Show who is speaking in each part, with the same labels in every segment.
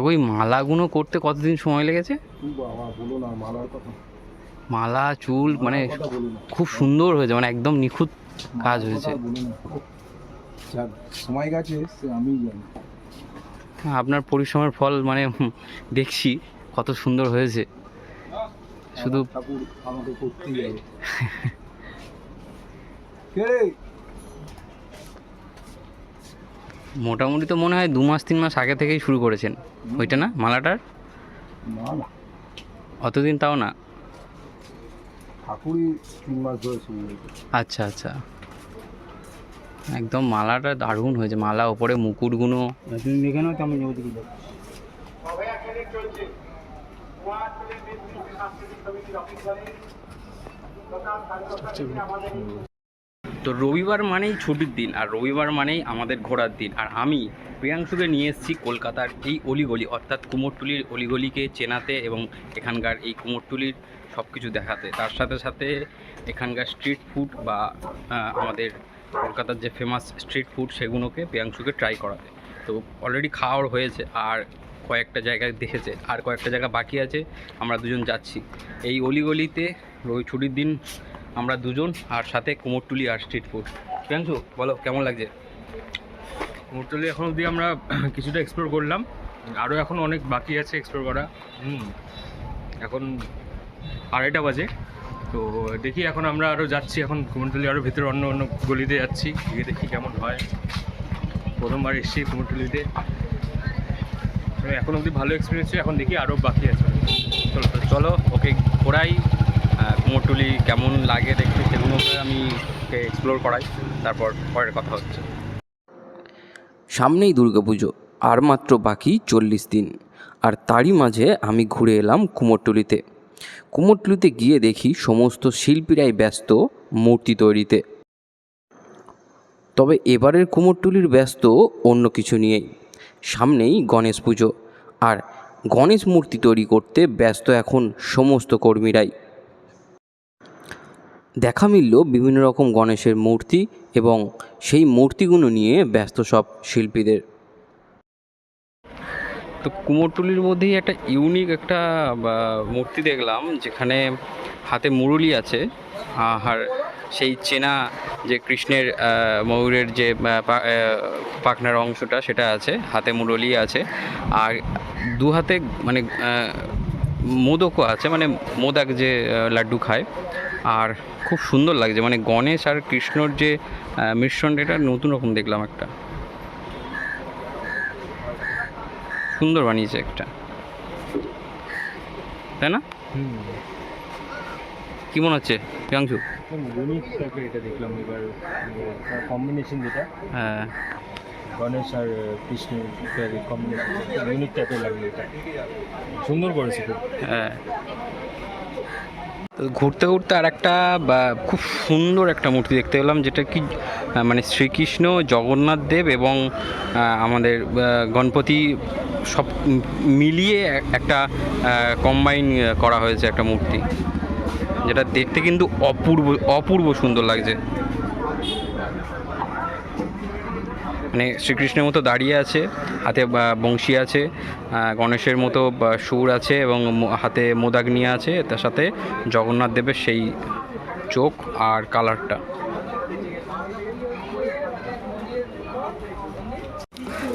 Speaker 1: ওই মালাগুলো করতে কতদিন সময় লেগেছে? মালা চুল মানে খুব সুন্দর হয়েছে মানে একদম নিখুঁত কাজ হয়েছে।
Speaker 2: সময় গেছে আমি
Speaker 1: হ্যাঁ, আপনার পরিশ্রমের ফল মানে দেখছি কত সুন্দর হয়েছে। শুধু
Speaker 2: ঠাকুর আমাকে করতেই
Speaker 1: মোটামুটি তো মনে হয় দু মাস তিন মাস আগে থেকেই শুরু করেছেন। ওইটা না? মালাটার? অতদিন তাও না?
Speaker 2: ঠাকুরই তিন মাস ধরে শুরু হয়েছে
Speaker 1: আচ্ছা আচ্ছা। একদম মালাটা দারুণ হয়েছে। মালা ওপরে মুকুটগুলো।
Speaker 2: তুমি দেখে নাও কেমন যাব দিকে
Speaker 1: তো রবিবার মানেই ছুটির দিন, আর রবিবার মানেই আমাদের ঘোরার দিন। আর আমি প্রিয়াংশুকে নিয়ে এসেছি কলকাতার এই অলিগলি, অর্থাৎ কুমোরটুলির অলিগলিকে চেনাতে এবং এখানকার এই কুমোরটুলির সব কিছু দেখাতে। তার সাথে সাথে এখানকার স্ট্রিট ফুড বা আমাদের কলকাতার যে ফেমাস স্ট্রিট ফুড সেগুলোকে প্রিয়াংশুকে ট্রাই করাতে। তো অলরেডি খাওয়ার হয়েছে, আর কয়েকটা জায়গায় দেখেছে, আর কয়েকটা জায়গা বাকি আছে। আমরা দুজন যাচ্ছি। এই অলিগলিতে রবি ছুটির দিন আমরা দুজন আর সাথে কুমোরটুলি আর স্ট্রিট ফুড প্রিয়াংশু, বলো, কেমন লাগছে?
Speaker 3: কুমোরটুলি এখন অবধি আমরা কিছুটা এক্সপ্লোর করলাম। আরও এখন অনেক বাকি আছে এক্সপ্লোর করা। হুম, এখন আড়াইটা বাজে। তো দেখি এখন আমরা আরও যাচ্ছি। এখন কুমোরটুলি আরও ভিতরে অন্য অন্য গলিতে যাচ্ছি। গিয়ে দেখি কেমন হয়। প্রথমবার এসেছি কুমোরটুলিতে। এখন অবধি ভালো এক্সপিরিয়েন্স এখন দেখি আরও বাকি আছে।
Speaker 1: চলো চলো, ওকে ঘোরাই কুমোরটুলি কেমন লাগে দেখতে সেগুলোকে আমি এক্সপ্লোর করাই, তারপর পরের কথা হচ্ছে।
Speaker 4: সামনেই দুর্গাপুজো, আর মাত্র বাকি চল্লিশ দিন। আর তারই মাঝে আমি ঘুরে এলাম কুমোরটুলিতে। কুমোরটুলিতে গিয়ে দেখি সমস্ত শিল্পীরাই ব্যস্ত মূর্তি তৈরিতে। তবে এবারের কুমোরটুলির ব্যস্ত অন্য কিছু নিয়েই। সামনেই গণেশ পুজো, আর গণেশ মূর্তি তৈরি করতে ব্যস্ত এখন সমস্ত কর্মীরাই। দেখা মিলল বিভিন্ন রকম গণেশের মূর্তি এবং সেই মূর্তিগুলো নিয়ে ব্যস্ত সব শিল্পীদের।
Speaker 1: তো কুমোরটুলির মধ্যেই একটা ইউনিক একটা মূর্তি দেখলাম, যেখানে হাতে মুরুলি আছে। আর সেই চেনা যে কৃষ্ণের ময়ূরের যে পাখনার অংশটা, সেটা আছে। হাতে মুরলি আছে। আর দু হাতে মানে মোদকও আছে মানে মোদক যে লাড্ডু খায় আর খুব সুন্দর লাগছে মানে গণেশ আর কৃষ্ণর যে মিশ্রণটা এটা নতুন রকম দেখলাম একটা। সুন্দর বানিয়েছে একটা। তাই না? কি মনে হচ্ছে প্রিয়াংশু
Speaker 3: এটা দেখলাম এবার কম্বিনেশন যেটা।
Speaker 1: হ্যাঁ।
Speaker 3: গণেশ আর কৃষ্ণের কম্বিনেশন ইউনিক টাইপের লাগল এটা। সুন্দর করেছে খুব।
Speaker 1: হ্যাঁ। ঘুরতে ঘুরতে আর একটা খুব সুন্দর একটা মূর্তি দেখতে পেলাম, যেটা কি মানে শ্রীকৃষ্ণ, জগন্নাথ দেব এবং আমাদের গণপতি সব মিলিয়ে একটা কম্বাইন করা হয়েছে একটা মূর্তি। যেটা দেখতে কিন্তু অপূর্ব অপূর্ব সুন্দর লাগছে। মানে শ্রীকৃষ্ণের মতো দাঁড়িয়ে আছে, হাতে বংশী আছে গণেশের মতো সুর আছে এবং হাতে মোদাগ্নি আছে, তার সাথে জগন্নাথ দেবের সেই চোখ আর কালারটা।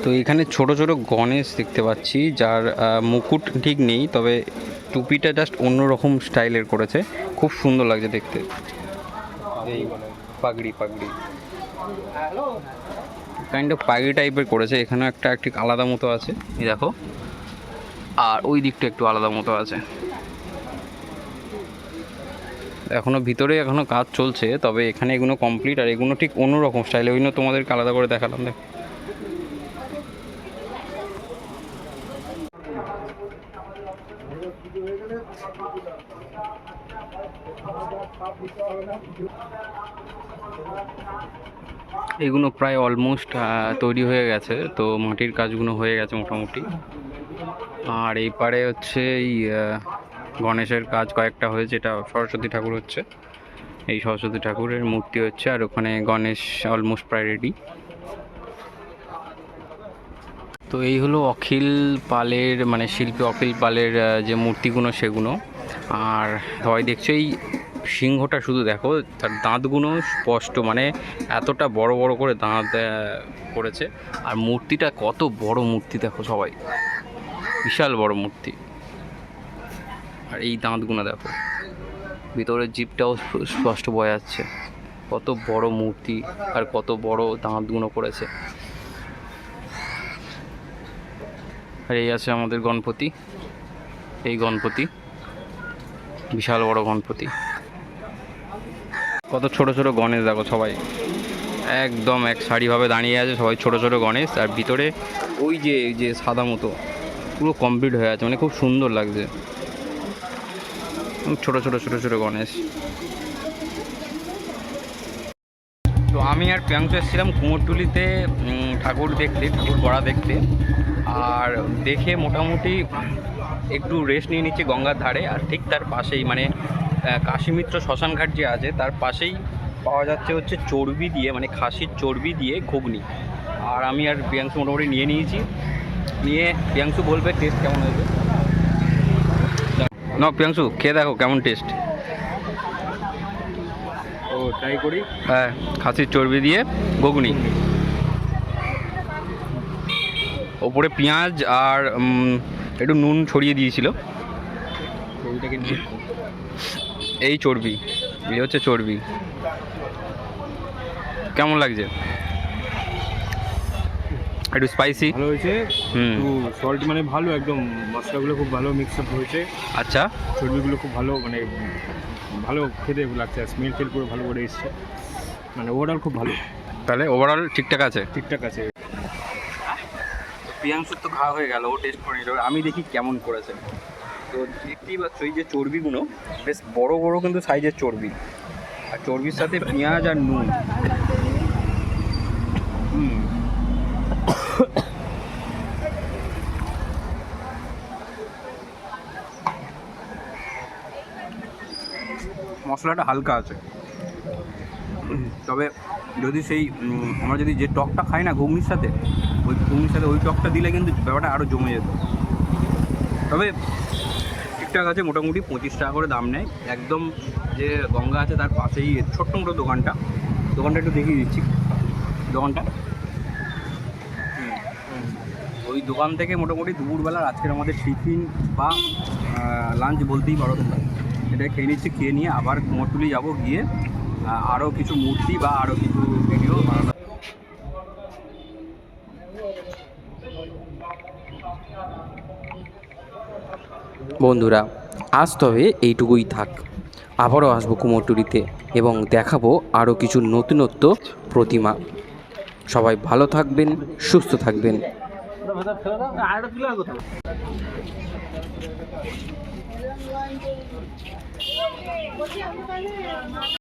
Speaker 1: তো এখানে ছোট ছোট গণেশ দেখতে পাচ্ছি, যার মুকুট ঠিক নেই, তবে টুপিটা জাস্ট অন্যরকম স্টাইলের করেছে। খুব সুন্দর লাগছে দেখতে। পাগড়ি পাগড়ি। কাইন্ড অফ পাগড়ি টাইপের করেছে। এখানে একটা, একটি আলাদা মতো আছে। দেখো। আর ওই দিকটা একটু আলাদা মতো আছে। এখনও ভিতরে এখনও কাজ চলছে, তবে এখানে এগুলো কমপ্লিট আর এগুলো ঠিক অন্যরকম স্টাইলে ওই জন্য তোমাদেরকে আলাদা করে দেখালাম, দেখ। এগুলো প্রায় অলমোস্ট তৈরি হয়ে গেছে। তো মাটির কাজগুলো হয়ে গেছে মোটামুটি। আর এই পারে হচ্ছে এই গণেশের কাজ কয়েকটা হয়েছে, এটা সরস্বতী ঠাকুর হচ্ছে। এই সরস্বতী ঠাকুরের মূর্তি হচ্ছে, আর ওখানে গণেশ অলমোস্ট প্রায় রেডি তো এই হলো অখিল পালের মানে শিল্পী অখিল পালের যে মূর্তিগুলো সেগুলো। আর সবাই দেখছ এই সিংহটা শুধু দেখো, তার দাঁতগুলো স্পষ্ট মানে এতটা বড় বড় করে দাঁত করেছে। আর মূর্তিটা কত বড় মূর্তি দেখো সবাই। বিশাল বড় মূর্তি। আর এই দাঁতগুলো দেখো। ভিতরের জিপটাও স্পষ্ট বোঝা যাচ্ছে। কত বড় মূর্তি আর কত বড় দাঁতগুলো করেছে। আর এই আছে আমাদের গণপতি। এই গণপতি, বিশাল বড় গণপতি। কত ছোট ছোট গণেশ দেখো সবাই। একদম এক সারিভাবে দাঁড়িয়ে আছে সবাই ছোট ছোট গণেশ, আর ভিতরে ওই যে যে সাদা মতো, পুরো কমপ্লিট হয়ে আছে মানে খুব সুন্দর লাগছে। ছোট ছোট ছোট ছোট গণেশ। তো আমি আর প্রিয়াংশু এসেছিলাম কুমোরটুলিতে ঠাকুর দেখতে, ঠাকুর গড়া দেখতে। আর দেখে মোটামুটি একটু রেস্ট নিয়ে নিচ্ছে গঙ্গার ধারে, আর ঠিক তার পাশেই মানে কাশীমিত্র শ্মশানঘাট যে আছে তার পাশেই পাওয়া যাচ্ছে হচ্ছে চর্বি দিয়ে মানে খাসির চর্বি দিয়ে ঘুগনি। আর আমি আর প্রিয়াংশু মোটামুটি নিয়ে নিয়েছি। নিয়ে প্রিয়াংশু বলবে টেস্ট কেমন হয়েছে? না প্রিয়াংশু খেয়ে দেখো কেমন টেস্ট
Speaker 3: ও ট্রাই করি।
Speaker 1: হ্যাঁ খাসির চর্বি দিয়ে ঘুগনি। ওপরে পেঁয়াজ আর একটু নুন ছড়িয়ে দিয়েছিল।
Speaker 3: ছবিটাকে
Speaker 1: এই চর্বি এই হচ্ছে চর্বি। কেমন লাগছে? একটু স্পাইসি
Speaker 3: ভালো হয়েছে।
Speaker 1: হুম।
Speaker 3: সল্ট মানে ভালো একদম। মশলাগুলো খুব ভালো মিক্স আপ হয়েছে।
Speaker 1: আচ্ছা।
Speaker 3: চর্বিগুলো খুব ভালো মানে ভালো খেতে লাগছে স্মেল টেল পুরো ভালো করে এসছে। মানে ওভারঅল খুব ভালো।
Speaker 1: তাহলে ওভারঅল ঠিকঠাক আছে?
Speaker 3: ঠিকঠাক আছে।
Speaker 1: প্রিয়াংশুর তো খাওয়া হয়ে গেল ও টেস্ট করে নিল। আমি দেখি কেমন করেছে। তো দেখতেই পাচ্ছ এই যে চর্বিগুলো, বেশ বড় বড় কিন্তু সাইজের চর্বি। আর চর্বির সাথে পেঁয়াজ আর নুন। মশলাটা হালকা আছে। তবে যদি সেই আমরা যদি যে টকটা খাই না ঘুগনির সাথে, ওই ঘুগনির সাথে ওই টকটা দিলে কিন্তু ব্যাপারটা আরও জমে যেত। তবে ঠিকঠাক আছে, মোটামুটি পঁচিশ টাকা করে দাম নেয়। একদম যে গঙ্গা আছে তার পাশেই ছোট্ট মোটো দোকানটা। দোকানটা একটু দেখিয়ে দিচ্ছি। দোকানটা। ওই দোকান থেকে মোটামুটি দুপুরবেলা আজকের আমাদের টিফিন বা লাঞ্চ বলতেই পারো তোমরা। এটা খেয়ে নিচ্ছি, খেয়ে নিয়ে আবার কুমোরটুলি যাব গিয়ে আরও কিছু মূর্তি বা আরও কিছু ভিডিও বানানো
Speaker 4: বন্ধুরা, আজ তবে এইটুকুই থাক। আবারও আসব কুমোরটুরিতে এবং দেখাবো আরও কিছু নতুনত্ব প্রতিমা। সবাই ভালো থাকবেন, সুস্থ থাকবেন।